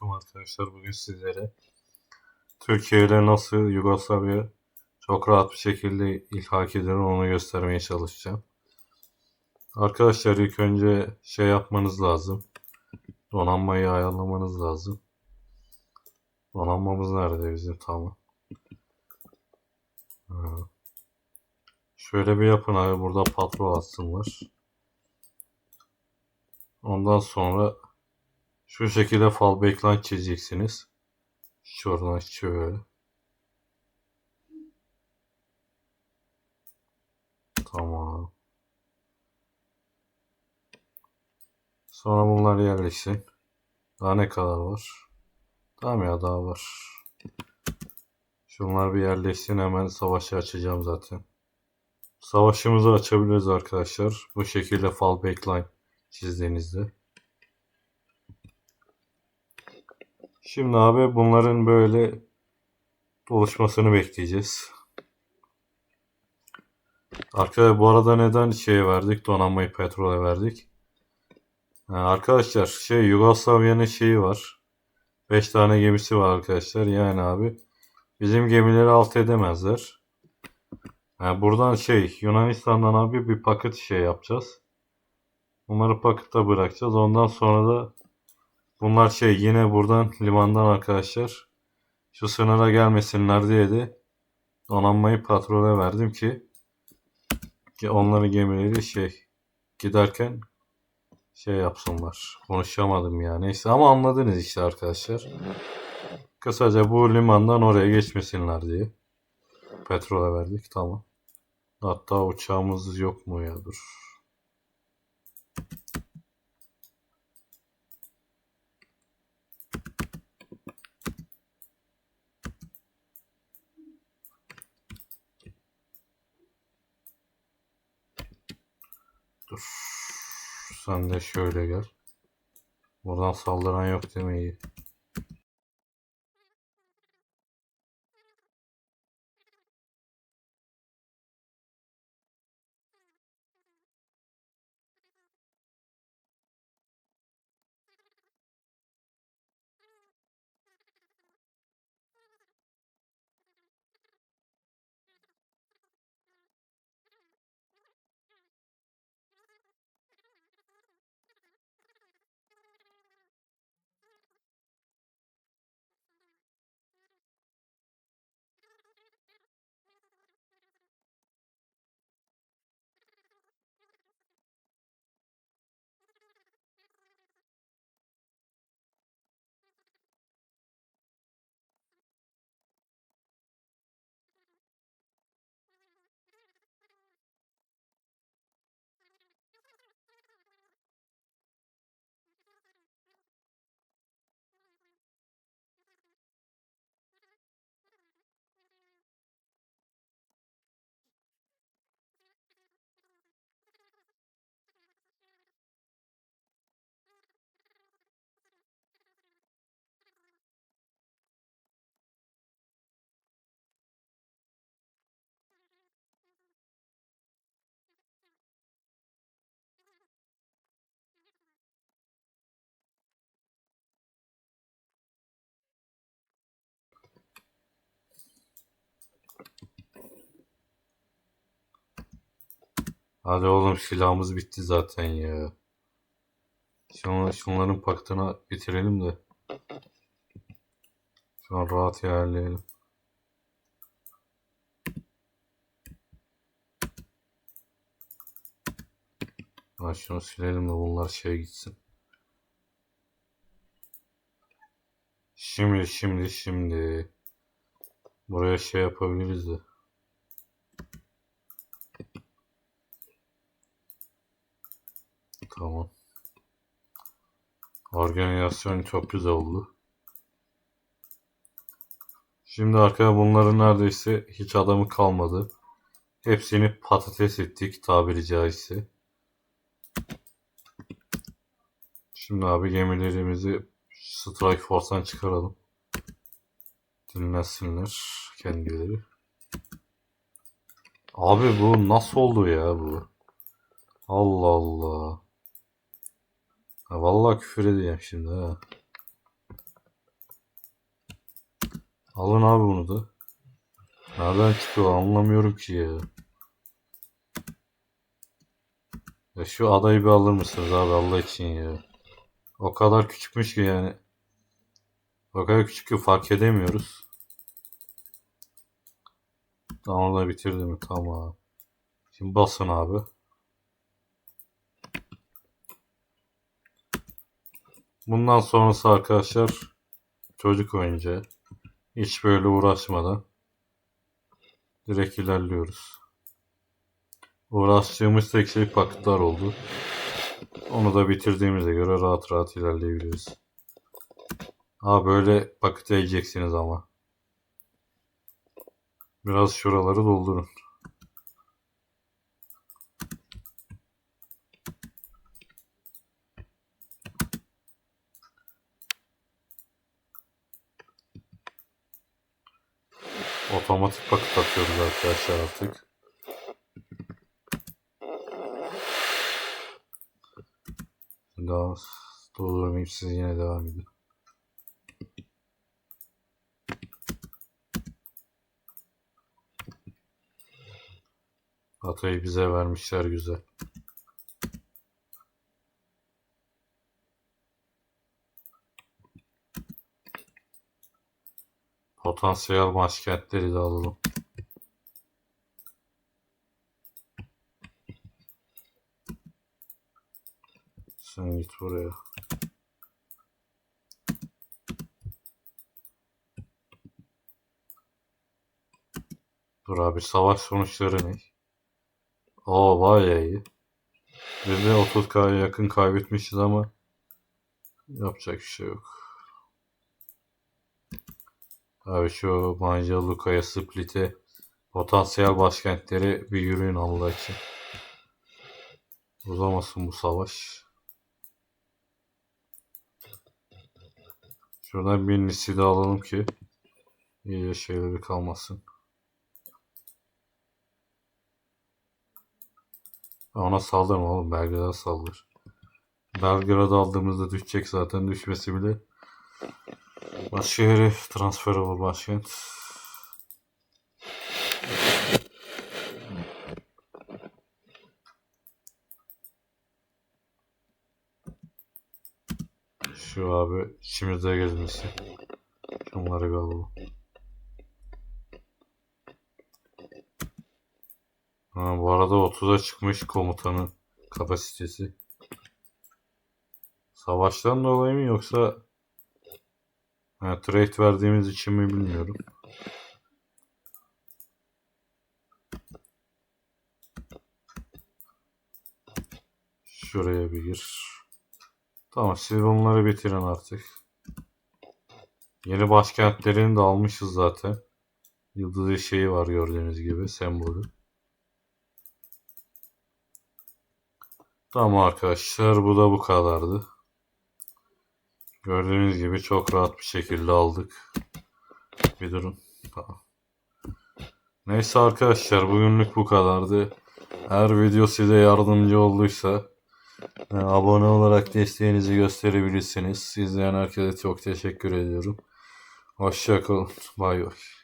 Selamünaleyküm arkadaşlar. Bugün sizlere Türkiye ile nasıl Yugoslavya çok rahat bir şekilde ilhak edilir onu göstermeye çalışacağım. Arkadaşlar ilk önce şey yapmanız lazım. Donanmayı ayarlamanız lazım. Donanmamız nerede bizim tamam. Şöyle bir yapın abi burada patrol atsın var. Ondan sonra şu şekilde fal backline çizeceksiniz. Şuradan şöyle. Tamam. Sonra bunlar yerleşsin. Daha ne kadar var? Tamam ya daha var. Şunlar bir yerleşsin hemen savaşı açacağım zaten. Savaşımızı açabiliriz arkadaşlar. Bu şekilde fal backline çizdiğinizde. Şimdi abi bunların böyle oluşmasını bekleyeceğiz. Arkadaşlar bu arada neden şey verdik? Donanmayı petrole verdik. Arkadaşlar şey Yugoslavya'nın şeyi var. 5 tane gemisi var arkadaşlar. Yani abi bizim gemileri alt edemezler. Ha, buradan şey Yunanistan'dan abi bir paket şey yapacağız. Bunları pakete bırakacağız. Ondan sonra da bunlar şey yine buradan limandan arkadaşlar şu sınıra gelmesinler diye de donanmayı patrole verdim ki ki onların gemileri şey giderken şey yapsınlar. Konuşamadım ya. Neyse ama anladınız işte arkadaşlar. Kısaca bu limandan oraya geçmesinler diye. Petrole verdik. Tamam. Hatta uçağımız yok mu ya? Dur. Dur. Sen de şöyle gel. Buradan saldıran yok demeyi. Hadi oğlum silahımız bitti zaten ya. Şunlar, şunların paktını bitirelim de. An rahat ilerleyelim. Ha şunu silelim de bunlar şey gitsin. Şimdi şimdi şimdi. Buraya şey yapabiliriz de. Tamam. Organizasyon çok güzel oldu. Şimdi arkaya bunların neredeyse hiç adamı kalmadı. Hepsini patates ettik tabiri caizse. Şimdi abi gemilerimizi Strike Force'dan çıkaralım. Dinlensinler kendileri. Abi bu nasıl oldu ya bu? Allah Allah. Ha, vallahi küfür edeceğim şimdi ha. Alın abi bunu da. Nereden çıkıyor anlamıyorum ki ya. Ya şu adayı bir alır mısınız abi Allah için ya. O kadar küçükmüş ki yani. O kadar küçük ki fark edemiyoruz. Tamam da bitirdi mi? Tamam. Şimdi basın abi. Bundan sonrası arkadaşlar çocuk oyuncağı. Hiç böyle uğraşmadan direkt ilerliyoruz. Uğraştığımız tek şey paketler oldu. Onu da bitirdiğimize göre rahat rahat ilerleyebiliriz. Ha böyle paket yiyeceksiniz ama. Biraz şuraları doldurun. Otomatik paket atıyoruz arkadaşlar artık. Daha doldurmayayım siz yine devam edin. Atayı bize vermişler güzel. Potansiyel başkentleri de alalım. Sen git buraya. Dur abi savaş sonuçları ne? Aa bayağı iyi. Biz de 30k'ya yakın kaybetmişiz ama yapacak bir şey yok. Abi şu Banja Luka'ya Split'e potansiyel başkentleri bir yürüyün Allah için. Uzamasın bu savaş. Şuradan bir niside alalım ki iyice şeyleri kalmasın. Ona saldırma oğlum. Belgrad'a saldır. Belgrad'ı aldığımızda düşecek zaten. Düşmesi bile. Yere transfer olur başkent. Şu abi içimizde gezmesi. Şunları alalım. Ha, bu arada 30'a çıkmış komutanın kapasitesi. Savaştan dolayı mı yoksa ha, trade verdiğimiz için mi bilmiyorum. Şuraya bir gir. Tamam siz bunları bitirin artık. Yeni başkentlerini de almışız zaten. Yıldız şeyi var gördüğünüz gibi sembolü. Tamam arkadaşlar bu da bu kadardı. Gördüğünüz gibi çok rahat bir şekilde aldık. Bir durun. Tamam. Neyse arkadaşlar bugünlük bu kadardı. Eğer video size yardımcı olduysa e, abone olarak desteğinizi gösterebilirsiniz. İzleyen herkese çok teşekkür ediyorum. Hoşçakalın. Bay bay.